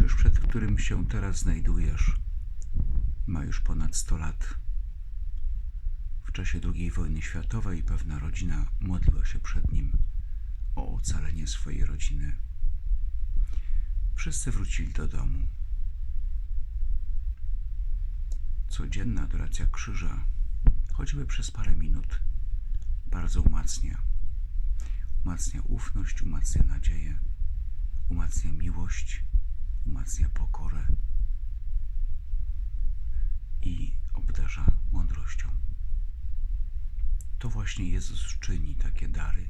krzyż, przed którym się teraz znajdujesz, ma już ponad 100 lat. W czasie II wojny światowej pewna rodzina modliła się przed nim o ocalenie swojej rodziny. Wszyscy wrócili do domu. Codzienna adoracja krzyża, choćby przez parę minut, bardzo umacnia. Umacnia ufność, umacnia nadzieję, umacnia miłość, umacnia pokorę i obdarza mądrością. To właśnie Jezus czyni takie dary.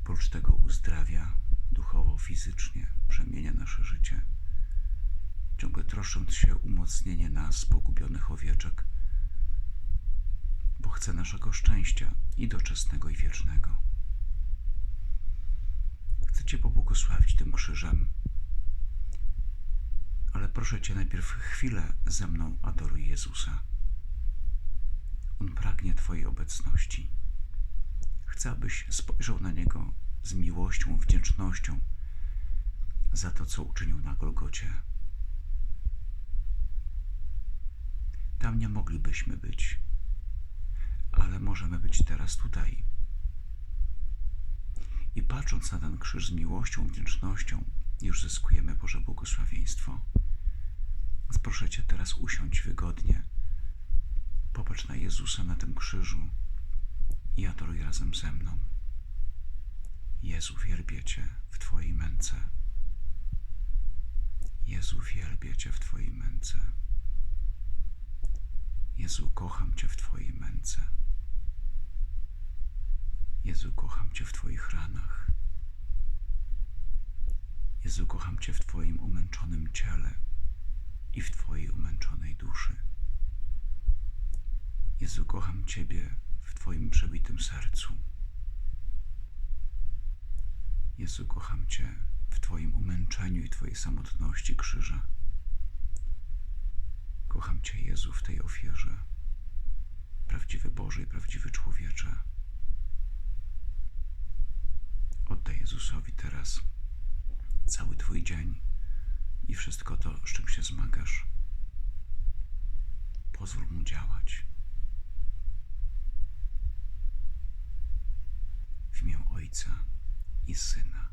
Oprócz tego uzdrawia duchowo, fizycznie, przemienia nasze życie, ciągle troszcząc się umocnienie nas, pogubionych owieczek, bo chce naszego szczęścia i doczesnego, i wiecznego. Chcę Cię pobłogosławić tym krzyżem, proszę Cię najpierw chwilę ze mną adoruj Jezusa. On pragnie Twojej obecności. Chcę, abyś spojrzał na Niego z miłością, wdzięcznością za to, co uczynił na Golgocie. Tam nie moglibyśmy być, ale możemy być teraz tutaj. I patrząc na ten krzyż z miłością, wdzięcznością, już zyskujemy Boże błogosławieństwo. Więc proszę Cię teraz usiądź wygodnie. Popatrz na Jezusa na tym krzyżu i adoruj razem ze mną. Jezu, wielbię Cię w Twojej męce. Jezu, wielbię Cię w Twojej męce. Jezu, kocham Cię w Twojej męce. Jezu, kocham Cię w Twoich ranach. Jezu, kocham Cię w Twoim umęczonym ciele i w Twojej umęczonej duszy. Jezu, kocham Ciebie w Twoim przebitym sercu. Jezu, kocham Cię w Twoim umęczeniu i Twojej samotności krzyża. Kocham Cię, Jezu, w tej ofierze. Prawdziwy Boże i prawdziwy człowiecze. Oddaj Jezusowi teraz cały Twój dzień i wszystko to, z czym się zmagasz. Pozwól Mu działać. W imię Ojca i Syna.